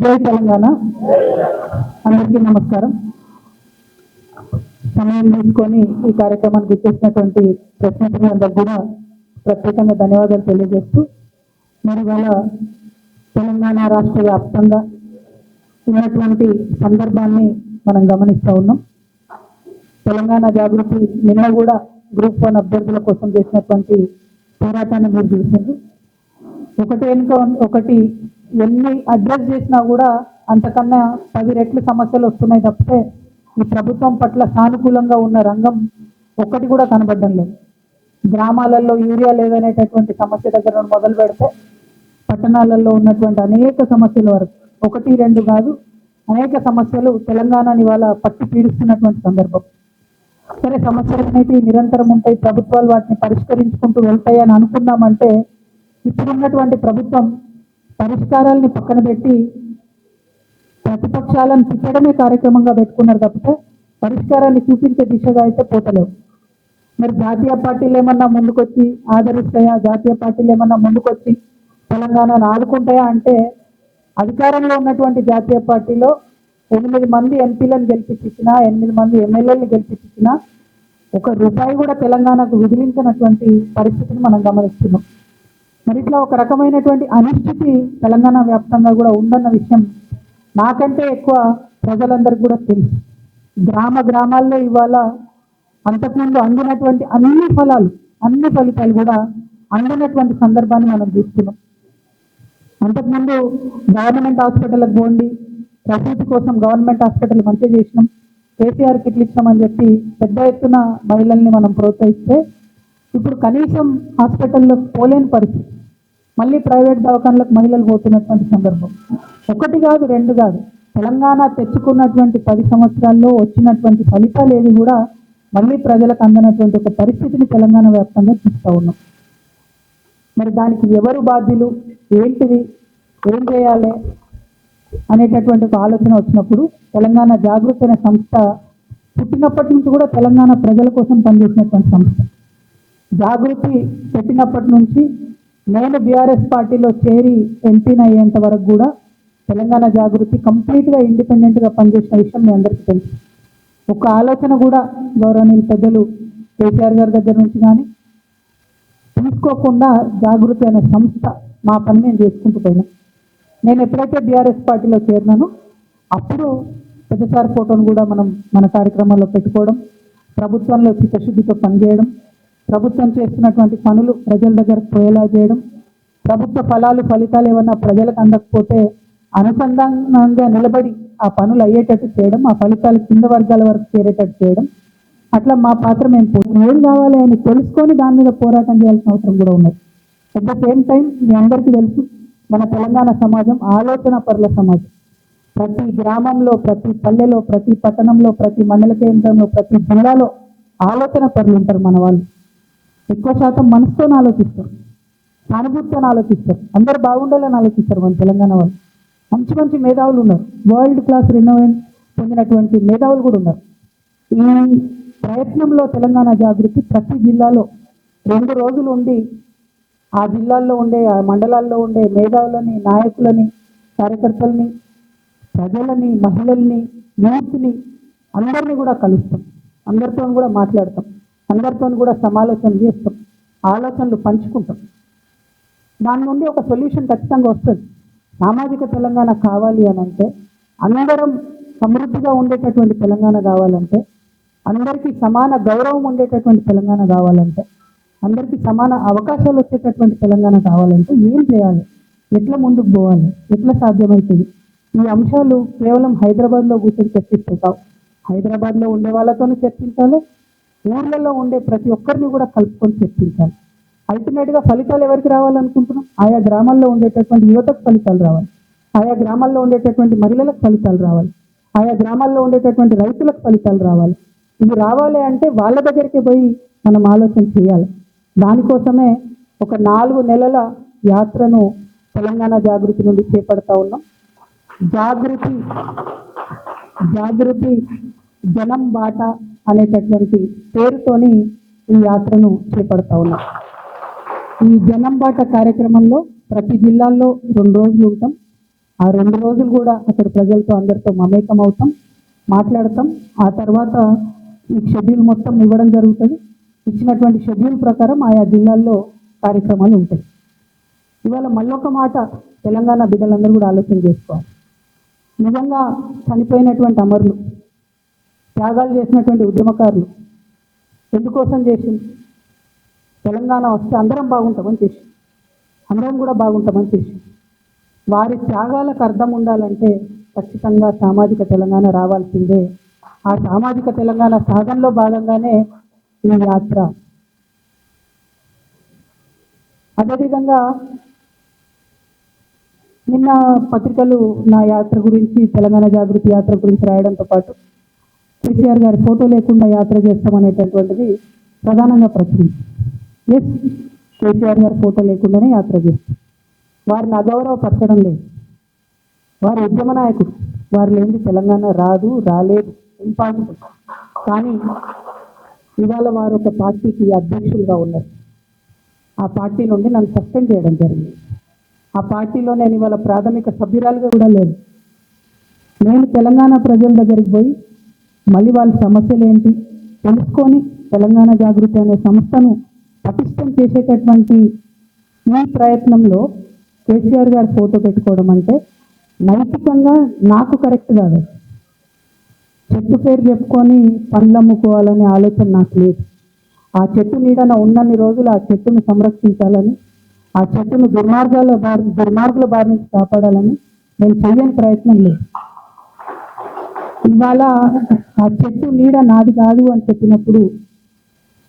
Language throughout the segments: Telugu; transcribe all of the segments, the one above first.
జై తెలంగాణ. అందరికీ నమస్కారం. సమయం తీసుకొని ఈ కార్యక్రమానికి ఇచ్చేసినటువంటి ప్రశ్నలందరూ కూడా ప్రత్యేకంగా ధన్యవాదాలు తెలియజేస్తూ మరి వాళ్ళ తెలంగాణ రాష్ట్ర వ్యాప్తంగా ఉన్నటువంటి సందర్భాన్ని మనం గమనిస్తూ ఉన్నాం. తెలంగాణ జాగృతి నిన్న కూడా గ్రూప్ వన్ అభ్యర్థుల కోసం చేసినటువంటి పోరాటాన్ని మీరు చూసారు ఒకటి వెనుక ఒకటి ఎన్ని అడ్రస్ చేసినా కూడా అంతకన్నా పది రెట్లు సమస్యలు వస్తున్నాయి తప్పితే ఈ ప్రభుత్వం పట్ల సానుకూలంగా ఉన్న రంగం ఒక్కటి కూడా కనబడడం లేదు. గ్రామాలలో యూరియా లేదనేటటువంటి సమస్య దగ్గర మొదలు పెడితే పట్టణాలలో ఉన్నటువంటి అనేక సమస్యల వరకు ఒకటి రెండు కాదు అనేక సమస్యలు తెలంగాణని ఇవాళ పట్టి పీడిస్తున్నటువంటి సందర్భం. సరే సమస్యలు అనేవి నిరంతరం ఉంటాయి. ప్రభుత్వాలు వాటిని పరిష్కరించుకుంటూ వెళ్తాయని అనుకున్నామంటే ఇప్పుడున్నటువంటి ప్రభుత్వం పరిష్కారాలని పక్కన పెట్టి ప్రతిపక్షాలను తిట్టడమే కార్యక్రమంగా పెట్టుకున్నారు తప్పితే పరిష్కారాన్ని చూపించే దిశగా అయితే పోతలేవు. మరి జాతీయ పార్టీలు ఏమన్నా ముందుకొచ్చి ఆదరిస్తాయా? జాతీయ పార్టీలు ఏమన్నా ముందుకొచ్చి తెలంగాణను ఆదుకుంటాయా? అంటే అధికారంలో ఉన్నటువంటి జాతీయ పార్టీలో ఎనిమిది మంది ఎంపీలను గెలిపించిన ఎనిమిది మంది ఎమ్మెల్యేలను గెలిపించిన ఒక రూపాయి కూడా తెలంగాణకు విధిలించినటువంటి పరిస్థితిని మనం గమనిస్తున్నాం. మరి ఇట్లా ఒక రకమైనటువంటి అనిశ్చితి తెలంగాణ వ్యాప్తంగా కూడా ఉందన్న విషయం నాకంటే ఎక్కువ ప్రజలందరికీ కూడా తెలుసు. గ్రామ గ్రామాల్లో ఇవాళ అంతకుముందు అందినటువంటి అన్ని ఫలాలు అన్ని ఫలితాలు కూడా అందినటువంటి సందర్భాన్ని మనం చూస్తున్నాం. అంతకుముందు గవర్నమెంట్ హాస్పిటల్కి పోండి ప్రసూతి కోసం గవర్నమెంట్ హాస్పిటల్ మంచి చేసినాం. కేసీఆర్ కిట్లు ఇచ్చినామని చెప్పి పెద్ద ఎత్తున మహిళల్ని మనం ప్రోత్సహిస్తే ఇప్పుడు కనీసం హాస్పిటల్లో పోలేని పరిస్థితి. మళ్ళీ ప్రైవేట్ దవాఖానలకు మహిళలు పోతున్నటువంటి సందర్భం. ఒకటి కాదు రెండు కాదు. తెలంగాణ తెచ్చుకున్నటువంటి పది సంవత్సరాల్లో వచ్చినటువంటి ఫలితాలు ఏవి కూడా మళ్ళీ ప్రజలకు అందనటువంటి ఒక పరిస్థితిని తెలంగాణ వ్యాప్తంగా చూస్తూ ఉన్నాం. మరి దానికి ఎవరు బాధ్యులు? ఏంటిది? ఏం చేయాలి? అనేటటువంటి ఒక ఆలోచన వచ్చినప్పుడు తెలంగాణ జాగృతి అనే సంస్థ పుట్టినప్పటి నుంచి కూడా తెలంగాణ ప్రజల కోసం పనిచేసినటువంటి సంస్థ. జాగృతి పెట్టినప్పటి నుంచి నేను బీఆర్ఎస్ పార్టీలో చేరి ఎంపీని అయ్యేంత వరకు కూడా తెలంగాణ జాగృతి కంప్లీట్గా ఇండిపెండెంట్గా పనిచేసిన విషయం మీ అందరికీ తెలుసు. ఒక ఆలోచన కూడా గౌరవనీయులు పెద్దలు కేసీఆర్ గారి దగ్గర నుంచి కానీ తీసుకోకుండా జాగృతి అనే సంస్థ మా పని మేము చేసుకుంటూ పోయినాం. నేను ఎప్పుడైతే బీఆర్ఎస్ పార్టీలో చేరినానో అప్పుడు పెద్దసారి ఫోటోను కూడా మనం మన కార్యక్రమాల్లో పెట్టుకోవడం ప్రభుత్వంలో చిత్తశుద్ధితో పనిచేయడం ప్రభుత్వం చేస్తున్నటువంటి పనులు ప్రజల దగ్గర పోయేలా చేయడం ప్రభుత్వ ఫలాలు ఫలితాలు ఏమన్నా ప్రజలకు అందకపోతే అనుసంధానంగా నిలబడి ఆ పనులు అయ్యేటట్టు చేయడం ఆ ఫలితాలు కింద వర్గాల వరకు చేరేటట్టు చేయడం. అట్లా మా పాత్ర మేము పో- ఏం కావాలి అని తెలుసుకొని దాని మీద పోరాటం చేయాల్సిన అవసరం కూడా ఉన్నది. అట్ ద సేమ్ టైం మీ అందరికీ తెలుసు మన తెలంగాణ సమాజం ఆలోచన పరుల సమాజం. ప్రతి గ్రామంలో ప్రతి పల్లెలో ప్రతి పట్టణంలో ప్రతి మండల కేంద్రంలో ప్రతి జిల్లాలో ఆలోచన పరులు ఉంటారు మన వాళ్ళు. ఎక్కువ శాతం మనసుతో ఆలోచిస్తారు. సానుభూతితో ఆలోచిస్తారు. అందరు బాగుండాలని ఆలోచిస్తారు మన తెలంగాణ వాళ్ళు. మంచి మంచి మేధావులు ఉన్నారు. వరల్డ్ క్లాస్ రినోవెంట్ పొందినటువంటి మేధావులు కూడా ఉన్నారు. ఈ ప్రయత్నంలో తెలంగాణ జాగృతి ప్రతి జిల్లాలో రెండు రోజులు ఉండి ఆ జిల్లాల్లో ఉండే ఆ మండలాల్లో ఉండే మేధావులని నాయకులని కార్యకర్తలని ప్రజలని మహిళల్ని యూత్ని అందరినీ కూడా కలుస్తాం. అందరితో కూడా మాట్లాడతాం. అందరితో కూడా సమాలోచన చేస్తాం. ఆలోచనలు పంచుకుంటాం. దాని నుండి ఒక సొల్యూషన్ ఖచ్చితంగా వస్తుంది. సామాజిక తెలంగాణ కావాలి అని అంటే అందరం సమృద్ధిగా ఉండేటటువంటి తెలంగాణ కావాలంటే అందరికీ సమాన గౌరవం ఉండేటటువంటి తెలంగాణ కావాలంటే అందరికీ సమాన అవకాశాలు వచ్చేటటువంటి తెలంగాణ కావాలంటే ఏం చేయాలి? ఎట్లా ముందుకు పోవాలి? ఎట్లా సాధ్యమవుతుంది? ఈ అంశాలు కేవలం హైదరాబాద్లో కూర్చొని చర్చిస్తే కావు హైదరాబాద్లో ఉండే వాళ్ళతోనూ చర్చించాలి. ఊర్లలో ఉండే ప్రతి ఒక్కరిని కూడా కలుపుకొని చర్చించాలి. అల్టిమేట్గా ఫలితాలు ఎవరికి రావాలనుకుంటున్నాం? ఆయా గ్రామాల్లో ఉండేటటువంటి యువతకు ఫలితాలు రావాలి. ఆయా గ్రామాల్లో ఉండేటటువంటి మహిళలకు ఫలితాలు రావాలి. ఆయా గ్రామాల్లో ఉండేటటువంటి రైతులకు ఫలితాలు రావాలి. ఇవి రావాలి అంటే వాళ్ళ దగ్గరికి పోయి మనం ఆలోచన చేయాలి. దానికోసమే ఒక నాలుగు నెలల యాత్రను తెలంగాణ జాగృతి నుండి చేపడతా ఉన్నాం. జాగృతి జాగృతి జనం బాట అనేటటువంటి పేరుతోని ఈ యాత్రను చేపడతా ఉన్నాం. ఈ జనం బాట కార్యక్రమంలో ప్రతి జిల్లాల్లో రెండు రోజులు ఉంటాం. ఆ రెండు రోజులు కూడా అక్కడ ప్రజలతో అందరితో మమేకం అవుతాం మాట్లాడతాం. ఆ తర్వాత ఈ షెడ్యూల్ మొత్తం ఇవ్వడం జరుగుతుంది. ఇచ్చినటువంటి షెడ్యూల్ ప్రకారం ఆయా జిల్లాల్లో కార్యక్రమాలు ఉంటాయి. ఇవాళ మళ్ళొక మాట తెలంగాణ బిడ్డలందరూ కూడా ఆలోచన చేసుకోవాలి. నిజంగా చనిపోయినటువంటి అమరులు త్యాగాలు చేసినటువంటి ఉద్యమకారులు ఎందుకోసం చేసింది తెలంగాణ వస్తే అందరం బాగుంటామని చేసి అందరం కూడా బాగుంటామని చేసి వారి త్యాగాలకు అర్థం ఉండాలంటే ఖచ్చితంగా సామాజిక తెలంగాణ రావాల్సిందే. ఆ సామాజిక తెలంగాణ సాధనలో భాగంగానే ఈ యాత్ర అదేవిధంగా నిన్న పత్రికలు నా యాత్ర గురించి తెలంగాణ జాగృతి యాత్ర గురించి రాయడంతో పాటు కేసీఆర్ గారి ఫోటో లేకుండా యాత్ర చేస్తామనేటటువంటిది ప్రధానంగా ప్రశ్న. ఎస్ కేసీఆర్ గారి ఫోటో లేకుండానే యాత్ర చేస్తాం వారిని అగౌరవపరచడం లేదు. వారు ఉద్యమ నాయకుడు. వారు లేని తెలంగాణ రాదు రాలేదు. ఇంపార్టెంట్ కానీ ఇవాళ వారు ఒక పార్టీకి అధ్యక్షులుగా ఉన్నారు. ఆ పార్టీ నుండి నన్ను సస్పెండ్ చేయడం జరిగింది. ఆ పార్టీలో నేను ఇవాళ ప్రాథమిక సభ్యురాలుగా కూడా లేదు నేను తెలంగాణ ప్రజల దగ్గరికి పోయి మళ్ళీ వాళ్ళ సమస్యలు ఏంటి తెలుసుకొని తెలంగాణ జాగృతి అనే సంస్థను పటిష్టం చేసేటటువంటి ఈ ప్రయత్నంలో కేసీఆర్ గారు ఫోటో పెట్టుకోవడం అంటే నైతికంగా నాకు కరెక్ట్ కాదు. చెట్టు పేరు చెప్పుకొని పండ్లు అమ్ముకోవాలనే ఆలోచన నాకు లేదు. ఆ చెట్టు నీడన ఉన్నన్ని రోజులు ఆ చెట్టును సంరక్షించాలని ఆ చెట్టును దుర్మార్గాల బారి దుర్మార్గుల బారి నుంచి కాపాడాలని నేను చేయని ప్రయత్నం లేదు. ఇవాళ ఆ చెట్టు నీడ నాది కాదు అని చెప్పినప్పుడు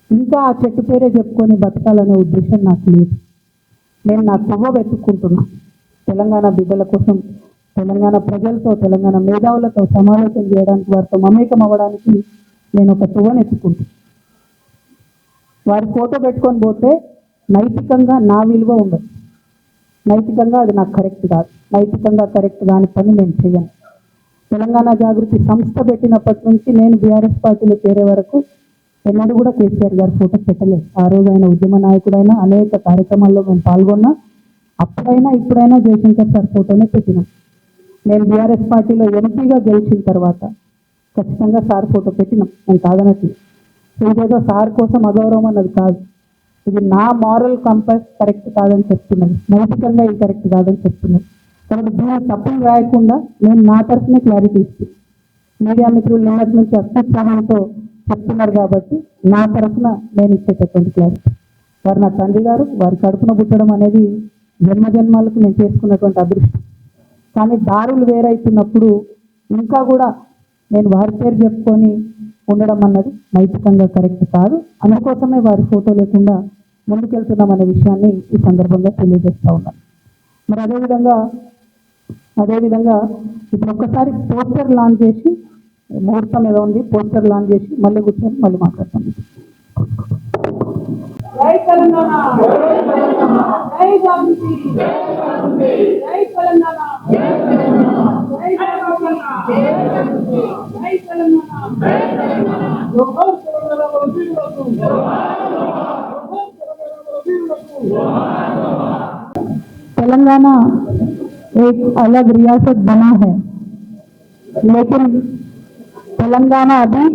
ఇంకా ఆ చెట్టు పేరే చెప్పుకొని బతకాలనే ఉద్దేశం నాకు లేదు. నేను నా కొవ్వ వెతుక్కుంటున్నా. తెలంగాణ బిడ్డల కోసం తెలంగాణ ప్రజలతో తెలంగాణ మేధావులతో సమాలోచన చేయడానికి వారితో మమేకం అవ్వడానికి నేను ఒక తువ్వను ఎత్తుకుంటాను వారి ఫోటో పెట్టుకొని పోతే నైతికంగా నా విలువ ఉండదు. నైతికంగా అది నాకు కరెక్ట్ కాదు. నైతికంగా కరెక్ట్ కాని పని నేను చేయను తెలంగాణ జాగృతి సంస్థ పెట్టినప్పటి నుంచి నేను బీఆర్ఎస్ పార్టీలో చేరే వరకు ఎన్నడూ కూడా కేసీఆర్ గారు ఫోటో పెట్టలేదు. ఆ రోజు ఆయన ఉద్యమ నాయకుడైనా అనేక కార్యక్రమాల్లో మేము పాల్గొన్నా అప్పుడైనా ఇప్పుడైనా జయశంకర్ సార్ ఫోటోనే పెట్టినాం. నేను బీఆర్ఎస్ పార్టీలో ఎంపీగా గెలిచిన తర్వాత ఖచ్చితంగా సార్ ఫోటో పెట్టినాం నేను కాదనట్లు ఇదేదో సార్ కోసం అగౌరవం అన్నది కాదు. ఇది నా మారల్ కంపస్ కరెక్ట్ కాదని చెప్తున్నది. నైతికంగా ఇది కరెక్ట్ కాదని చెప్తున్నది. కాబట్టి దీన్ని తప్పులు రాయకుండా నేను నా తరఫునే క్లారిటీ ఇస్తాను మీడియా మిత్రులు నిన్నటి నుంచి అత్యుత్సాహంతో చెప్తున్నారు కాబట్టి నా తరఫున నేను ఇచ్చేటటువంటి క్లారిటీ వారు నా తండ్రి గారు వారి కడుపున పుట్టడం అనేది జన్మ జన్మాలకు నేను చేసుకున్నటువంటి అదృష్టం. కానీ దారులు వేరైతున్నప్పుడు ఇంకా కూడా నేను వారి పేరు చెప్పుకొని ఉండడం అన్నది నైతికంగా కరెక్ట్ కాదు. అందుకోసమే వారి ఫోటో లేకుండా ముందుకెళ్తున్నాం అనే విషయాన్ని ఈ సందర్భంగా తెలియజేస్తూ ఉన్నాను మరి అదేవిధంగా అదేవిధంగా ఇప్పుడు ఒక్కసారి పోస్టర్ లాంచ్ చేసి ముహూర్తం ఏదో ఉంది పోస్టర్ లాంచ్ చేసి మళ్ళీ కూర్చొని మళ్ళీ మాట్లాడతాం. జై తెలంగాణ! జై తెలంగాణ! జై తెలంగాణ! तेलंगाना एक अलग रियासत बना है, लेकिन तेलंगाना अभी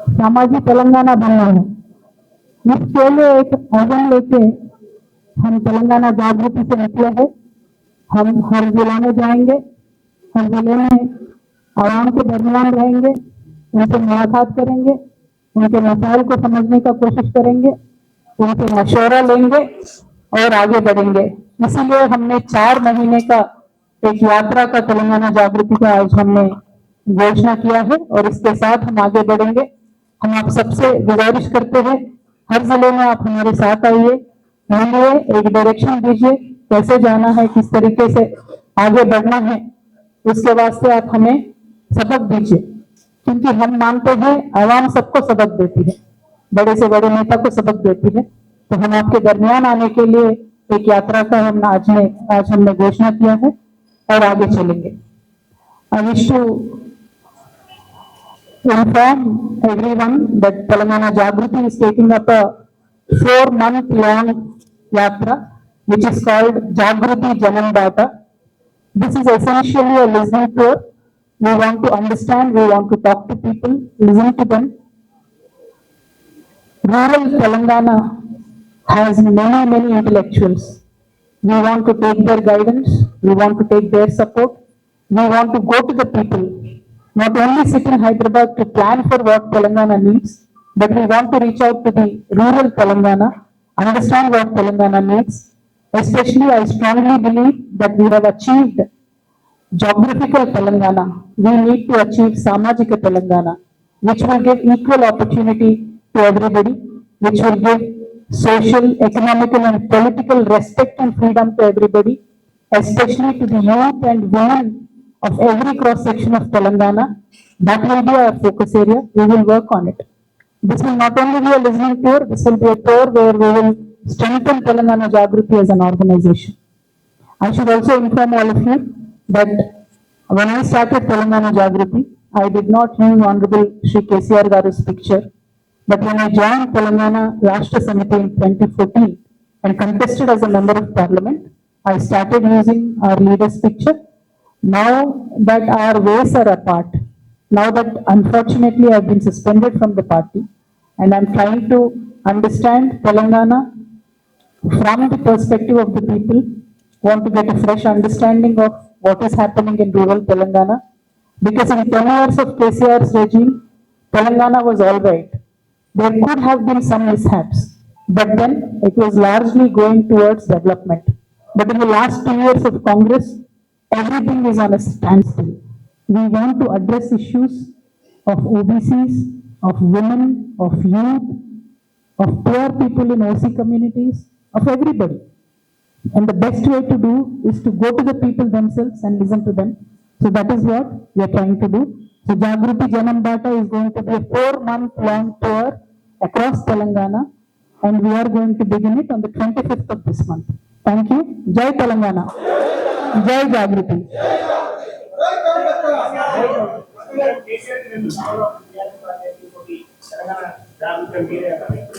सामाजिक तेलंगाना बना है। इसके लिए एक आगम लेके हम तेलंगाना जागृति से निकले हैं। हम हर जिला में जाएँगे हर ज़िले में आवाम के दरमियान रहेंगे, उनसे मुलाकात करेंगे, उनके मसाइल को समझने का कोशिश करेंगे, उनसे मशवरा लेंगे, और आगे बढ़ेंगे। इसीलिए हमने चार महीने का एक यात्रा का तेलंगाना जागृति का आज हमने घोषणा किया है, और इसके साथ हम आगे बढ़ेंगे। हम आप सबसे गुजारिश करते हैं, हर ज़िले में आप हमारे साथ आइए, मिलिए, एक डायरेक्शन दीजिए कैसे जाना है किस तरीके से आगे बढ़ना है उसके वास्ते आप हमें सबक दीजिए। क्योंकि हम मानते हैं आवाम सबको सबक देती है बड़े से बड़े नेता को सबक देती है। तो हम आपके दरमियान आने के लिए एक यात्रा का हम आज में आज हमने घोषणा किया है और आगे चलेंगे। up a four month long Yatra, which is called Jagruti Janam Data. This is essentially a listening tour. We want to understand, we want to talk to people, listen to them. Rural Telangana has many, many intellectuals. We want to take their guidance, we want to take their support, we want to go to the people. Not only sit in Hyderabad to plan for what Telangana needs, but we want to reach out to the rural Telangana, understand what Telangana needs. Especially, I strongly believe that we have achieved geographical Telangana. We need to achieve Samajika Telangana, which will give equal opportunity to everybody, which will give social, economical and political respect and freedom to everybody, especially to the youth and women of every cross section of Telangana. That will be our focus area. We will work on it. This will not only be a listening tour, this will be a tour where we will strengthen Telangana Jagruti as an organization. I should also inform all of you that when I started Telangana Jagruti, I did not use Honorable Shri KCR Garu's picture. But when I joined Telangana Rashtra Samiti in 2014 and contested as a member of parliament, I started using our leader's picture. Now that our ways are apart, now that unfortunately I've been suspended from the party and I'm trying to understand Telangana from the perspective of the people, want to get a fresh understanding of what is happening in rural Telangana. Because in ten years of KCR's regime, Telangana was all right. There could have been some mishaps, but then it was largely going towards development. But in the last two years of Congress, everything is on a standstill. We want to address issues of OBCs, of women, of youth, of poor people in OC communities, of everybody. And the best way to do is to go to the people themselves and listen to them. So that is what we are trying to do. So Jagruti Janam Bata is going to be a four-month-long tour across Telangana, and we are going to begin it on the 25th of this month. Thank you. Jai Telangana. Jai Jagruti. Jai Jagruti.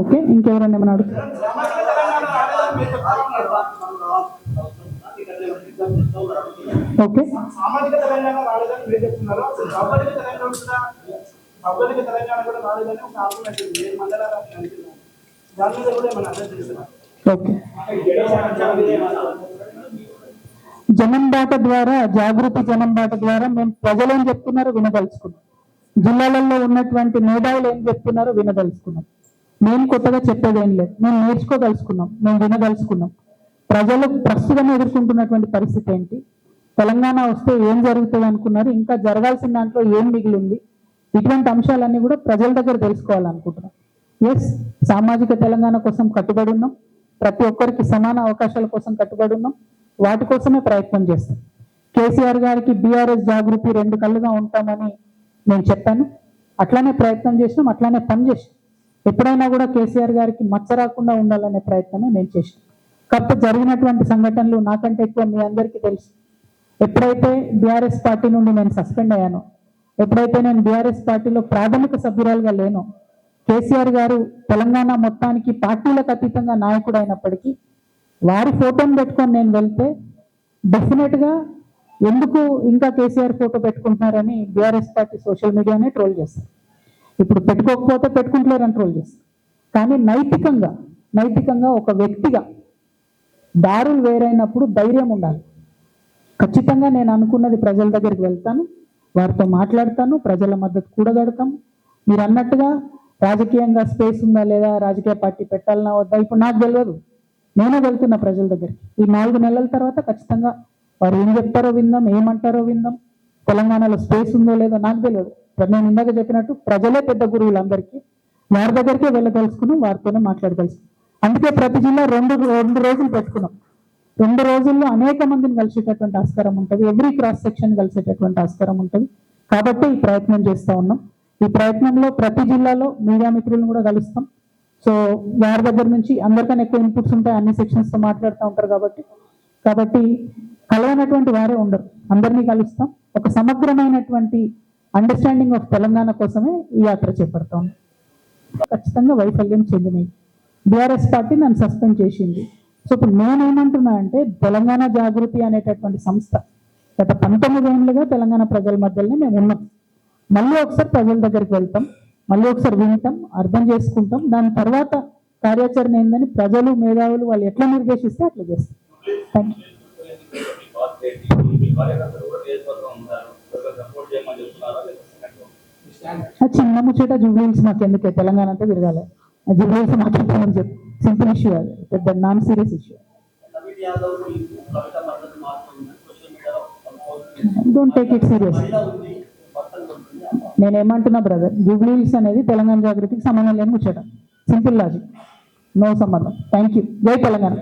Okay ఇంకెవరండి ఏమన్నా అడుగు ఓకే. ఓకే. జనం బాట ద్వారా జాగృతి జనం బాట ద్వారా మేము ప్రజలు ఏం చెప్తున్నారు వినదలుచుకున్నాం. జిల్లాలలో ఉన్నటువంటి మేధావులు ఏం చెప్తున్నారో వినదలుచుకున్నాం. మేము కొత్తగా చెప్పేదేం లేదు. మేము నేర్చుకోదలుచుకున్నాం. మేము వినదలుచుకున్నాం. ప్రజలు ప్రస్తుతం ఎదుర్కొంటున్నటువంటి పరిస్థితి ఏంటి? తెలంగాణ వస్తే ఏం జరుగుతుంది అనుకున్నారు? ఇంకా జరగాల్సిన దాంట్లో ఏం మిగిలింది? ఇటువంటి అంశాలన్నీ కూడా ప్రజల దగ్గర తెలుసుకోవాలనుకుంటున్నాం. ఎస్ సామాజిక తెలంగాణ కోసం కట్టుబడి ఉన్నాం. ప్రతి ఒక్కరికి సమాన అవకాశాల కోసం కట్టుబడి ఉన్నాం. వాటి కోసమే ప్రయత్నం చేస్తాం. కేసీఆర్ గారికి బీఆర్ఎస్ జాగృతి రెండు కళ్ళుగా ఉంటామని నేను చెప్పాను. అట్లానే ప్రయత్నం చేసినాం అట్లానే పని చేసినాం. ఎప్పుడైనా కూడా కేసీఆర్ గారికి మచ్చ రాకుండా ఉండాలనే ప్రయత్నమే నేను చేశాను. కాకపోతే జరిగినటువంటి సంఘటనలు నాకంటే ఎక్కువ మీ అందరికీ తెలుసు. ఎప్పుడైతే బీఆర్ఎస్ పార్టీ నుండి నేను సస్పెండ్ అయ్యాను ఎప్పుడైతే నేను బీఆర్ఎస్ పార్టీలో ప్రాథమిక సభ్యురాలుగా లేనో కేసీఆర్ గారు తెలంగాణ మొత్తానికి పార్టీలకు అతీతంగా నాయకుడు అయినప్పటికీ వారి ఫోటోని పెట్టుకొని నేను వెళ్తే డెఫినెట్గా ఎందుకు ఇంకా కేసీఆర్ ఫోటో పెట్టుకుంటున్నారని బీఆర్ఎస్ పార్టీ సోషల్ మీడియానే ట్రోల్ చేస్తారు. ఇప్పుడు పెట్టుకోకపోతే పెట్టుకుంటలేరని ట్రోల్ చేస్తారు. కానీ నైతికంగా నైతికంగా ఒక వ్యక్తిగా దారులు వేరైనప్పుడు ధైర్యం ఉండాలి. ఖచ్చితంగా నేను అనుకున్నది ప్రజల దగ్గరికి వెళ్తాను వారితో మాట్లాడతాను ప్రజల మద్దతు కూడగడతాం మీరు అన్నట్టుగా రాజకీయంగా స్పేస్ ఉందా లేదా రాజకీయ పార్టీ పెట్టాలన్నా వద్దా ఇప్పుడు నాకు తెలియదు. నేనే వెళ్తున్నా ప్రజల దగ్గరికి. ఈ నాలుగు నెలల తర్వాత ఖచ్చితంగా వారు ఏం చెప్తారో విందాం ఏమంటారో విందాం. తెలంగాణలో స్పేస్ ఉందో లేదో నాకు తెలియదు. నేను ఇందాక చెప్పినట్టు ప్రజలే పెద్ద గురువులు అందరికీ వారి దగ్గరికే వెళ్ళదలుచుకున్నాం వారితోనే మాట్లాడదలుచుకున్నాం అందుకే ప్రతి జిల్లా రెండు రెండు రోజులు పెట్టుకున్నాం. రెండు రోజుల్లో అనేక మందిని కలిసేటటువంటి ఆస్కారం ఉంటుంది. ఎవ్రీ క్రాస్ సెక్షన్ కలిసేటటువంటి ఆస్కారం ఉంటుంది. కాబట్టి ఈ ప్రయత్నం చేస్తా ఉన్నాం. ఈ ప్రయత్నంలో ప్రతి జిల్లాలో మీడియా మిత్రులను కూడా కలుస్తాం. సో వారి దగ్గర నుంచి అందరికన్నా ఎక్కువ ఇన్పుట్స్ ఉంటాయి. అన్ని సెక్షన్స్తో మాట్లాడుతూ ఉంటారు కాబట్టి. కాబట్టి కలవనటువంటి వారే ఉండరు. అందరినీ కలుస్తాం. ఒక సమగ్రమైనటువంటి అండర్స్టాండింగ్ ఆఫ్ తెలంగాణ కోసమే ఈ యాత్ర చేపడతాం. ఖచ్చితంగా వైఫల్యం చెందినవి. బీఆర్ఎస్ పార్టీ నన్ను సస్పెండ్ చేసింది. సో ఇప్పుడు నేనేమంటున్నా అంటే తెలంగాణ జాగృతి అనేటటువంటి సంస్థ గత పంతొమ్మిది ఏళ్ళుగా తెలంగాణ ప్రజల మధ్యలోనే మేము ఉన్నాం. మళ్ళీ ఒకసారి ప్రజల దగ్గరికి వెళ్తాం. మళ్ళీ ఒకసారి వింటాం అర్థం చేసుకుంటాం. దాని తర్వాత కార్యాచరణ ఏందని ప్రజలు మేధావులు వాళ్ళు ఎట్లా నిర్దేశిస్తే అట్లా చేస్తాం థ్యాంక్ యూ చిన్న ముచ్చట జూబ్లీస్ మాకు ఎందుకే? తెలంగాణ అంతా తిరగాలి. ఆ జూబ్లీస్ మాట్లాడతామని చెప్పి. సింపుల్ ఇష్యూ అది. పెద్ద non serious issue don't take it serious నేనేమంటున్నా బ్రదర్ జూబ్లీస్ అనేది తెలంగాణ జాగృతికి సంబంధం లేని ముచ్చట. సింపుల్ లాజిక్ నో సంబంధం. థ్యాంక్ యూ జై తెలంగాణ.